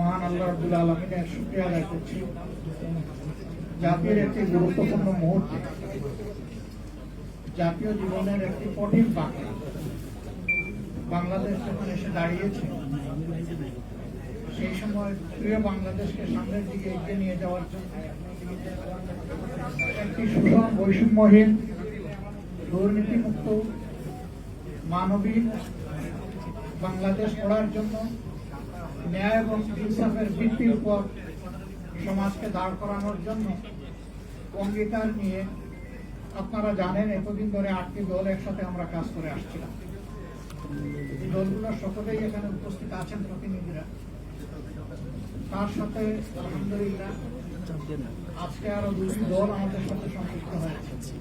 মহান আল্লাহ রবুল আলমিনের শুক্রিয়া আদায় করছি। জাতির একটি গুরুত্বপূর্ণ মুহূর্তে। জাতীয় জীবনের একটি কঠিন বাঁকে বাংলাদেশ যখন এসে দাঁড়িয়েছে, সেই সময় প্রিয় বাংলাদেশকে সামনের দিকে এগিয়ে নিয়ে যাওয়ার জন্য একটি সুষম বৈষম্যহীন, দুর্নীতিমুক্ত মানবিক বাংলাদেশ গড়ার জন্য ন্যায় এবং ইনসাফের ভিত্তির উপর সমাজকে দাঁড় করানোর জন্য অঙ্গীকার নিয়ে আপনারা জানেন, এতদিন ধরে আটটি দল একসাথে আমরা কাজ করে আসছিলাম। দলগুলোর সকলেই এখানে উপস্থিত আছেন প্রতিনিধিরা। তার সাথে আলহামদুলিল্লাহ আজকে আরও দুটি দল আমাদের সাথে সম্পৃক্ত হয়েছে।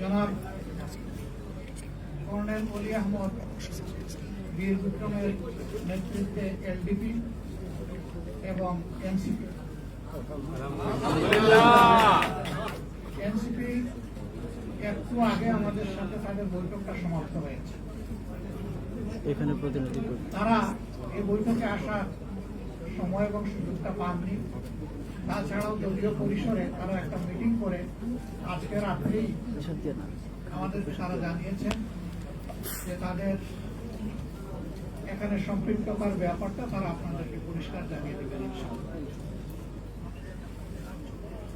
জনাব কর্নেল অলি আহমদ বীর বিক্রমের নেতৃত্বে এলডিপি এবং এনসিপি। এনসিপি একটু আগে আমাদের সাথে তাদের বৈঠকটা সমাপ্ত হয়েছে। এখানে প্রতিনিধি তারা এই বৈঠকে আসার সময় এবং সুযোগটা পাননি। তাছাড়াও দলীয় পরিসরে তারা একটা মিটিং করে আজকে রাত্রেই আমাদেরকে তারা জানিয়েছেন যে তাদের এখানে সম্পৃক্ততার ব্যাপারটা তারা আপনাদেরকে পরিষ্কার জানিয়ে দেবেন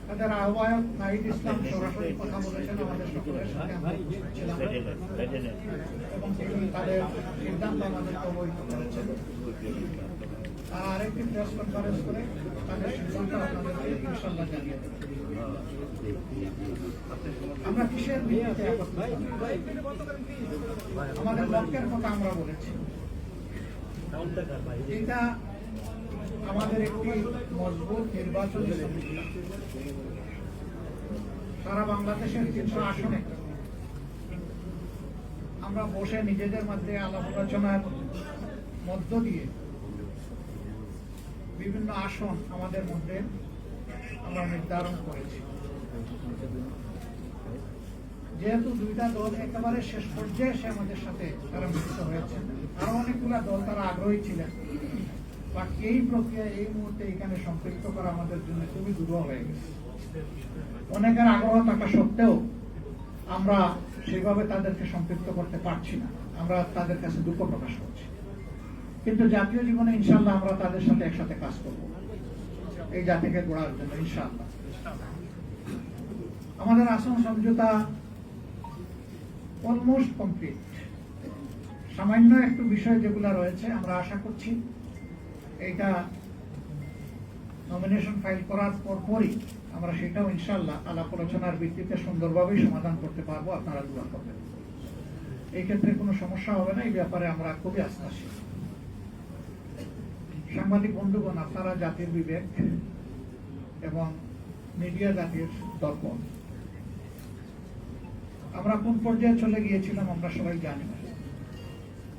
তাদের আহ্বায়ক নাহিদ ইসলাম সরাসরি কথা বলেছেন, আমাদের সকলের সাথে এবং তাদের আরেকটি প্রেস কনফারেন্স করে তাদের সিদ্ধান্ত আপনাদেরকে ইনশাল্লাহ জানিয়ে আমরা কিসের আমাদের লক্ষ্যের কথা আমরা বলেছি। এটা আমাদের একটি মজবুত নির্বাচনী সারা বাংলাদেশের তিনশো আসনে আমরা বসে নিজেদের মধ্যে আলাপ আলোচনার মধ্য দিয়ে বিভিন্ন আসন আমাদের মধ্যে আমরা নির্ধারণ করেছি। যেহেতু দুইটা দল একেবারে শেষ পর্যায়ে সে আমাদের সাথে তারা মিলিত হয়েছে আরও অনেকগুলা দল তারা আগ্রহী ছিলেন। বা এই প্রক্রিয়া এই মুহূর্তে এখানে সম্পৃক্ত করা আমাদের জন্য খুবই দুর্বল হয়ে গেছে। অনেকের আগ্রহ থাকা সত্ত্বেও আমরা সেভাবে তাদেরকে সম্পৃক্ত করতে পারছি না। আমরা তাদের কাছে দুঃখ প্রকাশ করছি। কিন্তু জাতীয় জীবনে ইনশাল্লাহ আমরা তাদের সাথে একসাথে কাজ করব। এই জাতিকে গড়ার জন্য ইনশাল্লাহ আমাদের আসন সমঝোতা অলমোস্ট কমপ্লিট সামান্য একটু বিষয় যেগুলো রয়েছে, আমরা আশা করছি এইটা নমিনেশন ফাইল করার পর পরই আমরা সেটাও ইনশাল্লাহ আলাপ আলোচনার ভিত্তিতে সুন্দরভাবেই সমাধান করতে পারব, আপনারা দোয়া করবেন। এই ক্ষেত্রে কোনো সমস্যা হবে না, এই ব্যাপারে আমরা খুবই আস্থাশীল। সাংবাদিক বন্ধুগণ, আপনারা জাতির বিবেক এবং মিডিয়া জাতির দর্পণ। আমরা কোন পর্যায়ে চলে গিয়েছিলাম আমরা সবাই জানি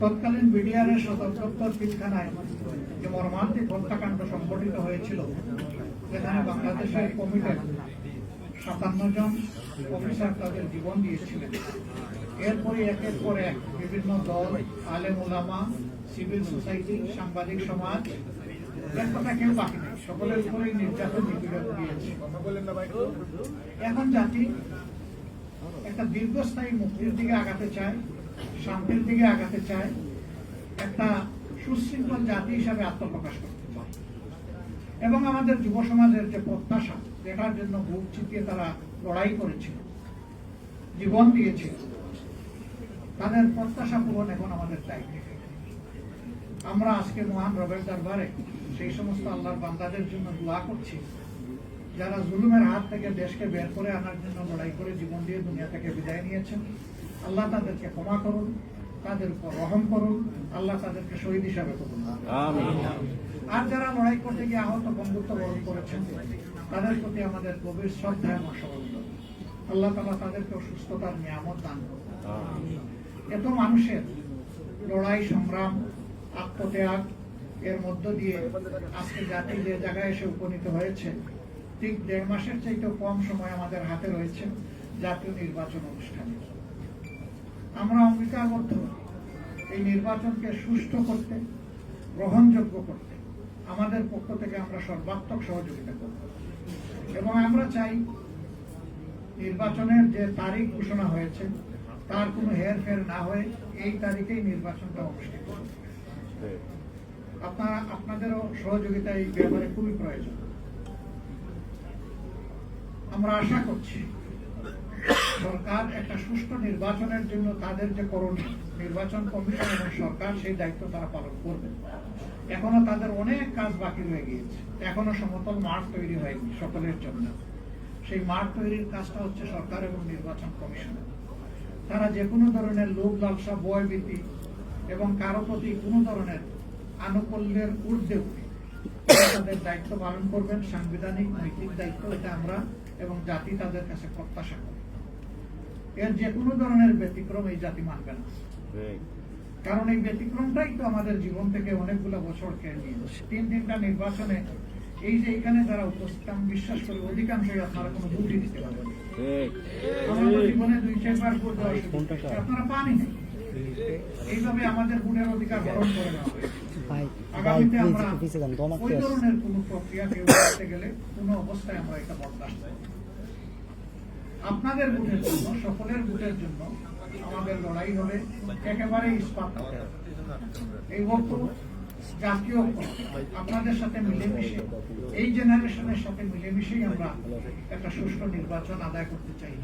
তৎকালীন বিডিআরের সদর দপ্তর পিলখানায় যে মর্মান্তিক হত্যাকাণ্ড সংঘটিত হয়েছিল, যেখানে বাংলাদেশের কমিটির সাতান্ন জন অফিসার তাদের জীবন দিয়েছিলেন। এরপরে একের পর এক বিভিন্ন দল, আলেম ওলামা সিভিল সোসাইটি, সাংবাদিক সমাজ কেউ বাকি নেই, সকলের উপরেই নির্যাতন নিপীড়ন দিয়েছে। এখন জাতি একটা দীর্ঘস্থায়ী মুক্তির দিকে আগাতে চায়। শান্তির দিকে আগাতে চায়, একটা সুশৃঙ্খল জাতি হিসাবে আত্মপ্রকাশ করতে চায়। এবং আমাদের যুব সমাজের যে প্রত্যাশা, যেটার জন্য বুক চিতিয়ে তারা লড়াই করেছিল, জীবন দিয়েছিল, তাদের প্রত্যাশা পূরণ এখন আমাদের দায়িত্ব। আমরা আজকে মহান রবের দরবারে সেই সমস্ত আল্লাহর বান্দাদের জন্য দোয়া করছি, যারা জুলুমের হাত থেকে দেশকে বের করে আনার জন্য লড়াই করে জীবন দিয়ে দুনিয়া থেকে বিদায় নিয়েছেন। আল্লাহ তাদেরকে ক্ষমা করুন তাদের উপর রহম করুন আল্লাহ তাদেরকে শহীদ হিসাবে করুন। আর যারা লড়াই করতে গিয়ে আহত বন্ধুত্ব বরণ করেছেন তাদের প্রতি আমাদের গভীর শ্রদ্ধা এবং সহযোগিতা আল্লাহ তালা তাদেরকে সুস্থতার নিয়ামত দান করুন। এত মানুষের লড়াই সংগ্রাম আত্মত্যাগ এর মধ্য দিয়ে আজকে জাতি যে জায়গায় এসে উপনীত হয়েছে ঠিক দেড় মাসের চাইতে কম সময় আমাদের হাতে রয়েছে জাতীয় নির্বাচন অনুষ্ঠানে। আমরা অঙ্গীকারবদ্ধ। এই নির্বাচনকে সুষ্ঠু করতে, গ্রহণযোগ্য করতে আমাদের পক্ষ থেকে আমরা সর্বাত্মক সহযোগিতা করব। এবং আমরা চাই নির্বাচনের যে তারিখ ঘোষণা হয়েছে, তার কোনো হেরফের না হয়ে এই তারিখেই নির্বাচনটা অনুষ্ঠিত। আপনারা, আপনাদেরও সহযোগিতা এই ব্যাপারে খুবই প্রয়োজন। আমরা আশা করছি সরকার একটা সুষ্ঠু নির্বাচনের জন্য তাদের যে করণীয়, নির্বাচন কমিশন এবং সরকার সেই দায়িত্ব তারা পালন করবে। এখনও তাদের অনেক কাজ বাকি রয়ে গিয়েছে। এখনও সমতল মাঠ তৈরি হয়নি সকলের জন্য। সেই মাঠ তৈরির কাজটা হচ্ছে সরকার এবং নির্বাচন কমিশনের তারা যে কোনো ধরনের লোভ লালসা বয়ভীতি এবং কারও প্রতি কোনো ধরনের আনুকূল্যের ঊর্ধ্বে তাদের দায়িত্ব পালন করবেন। সাংবিধানিক, নৈতিক দায়িত্ব এটা আমরা এবং জাতি তাদের কাছে প্রত্যাশা করি। এর যে কোনো ধরনের ব্যতিক্রম এই জাতি মানবে না। কারণ এই ব্যতিক্রমটাই তো আমাদের জীবন থেকে অনেকগুলো বছর কেড়ে নিয়েছে। তিন তিনটা নির্বাচনে এই যে এখানে যারা উপস্থিত আমি বিশ্বাস করি অধিকাংশই আপনারা কোনো ভোটই দিতে পারবেন। আমরা জীবনে দুই চারবার ভোট আপনারা পানি নেই। এইভাবে আমাদের ভোটের অধিকার হরণ করে নেওয়া আগামীতে আমরা ওই ধরনের কোনো প্রক্রিয়া কেউ করতে গেলে কোনো অবস্থায় আমরা এটা বরদাস্ত। আপনাদের বুটের জন্য, সকলের বুটের জন্য আমাদের লড়াই হবে একেবারে ইস্পাত এই বক্তব্য জাতীয় আপনাদের সাথে মিলেমিশে, এই জেনারেশনের সাথে মিলেমিশেই আমরা একটা সুষ্ঠু নির্বাচন আদায় করতে চাই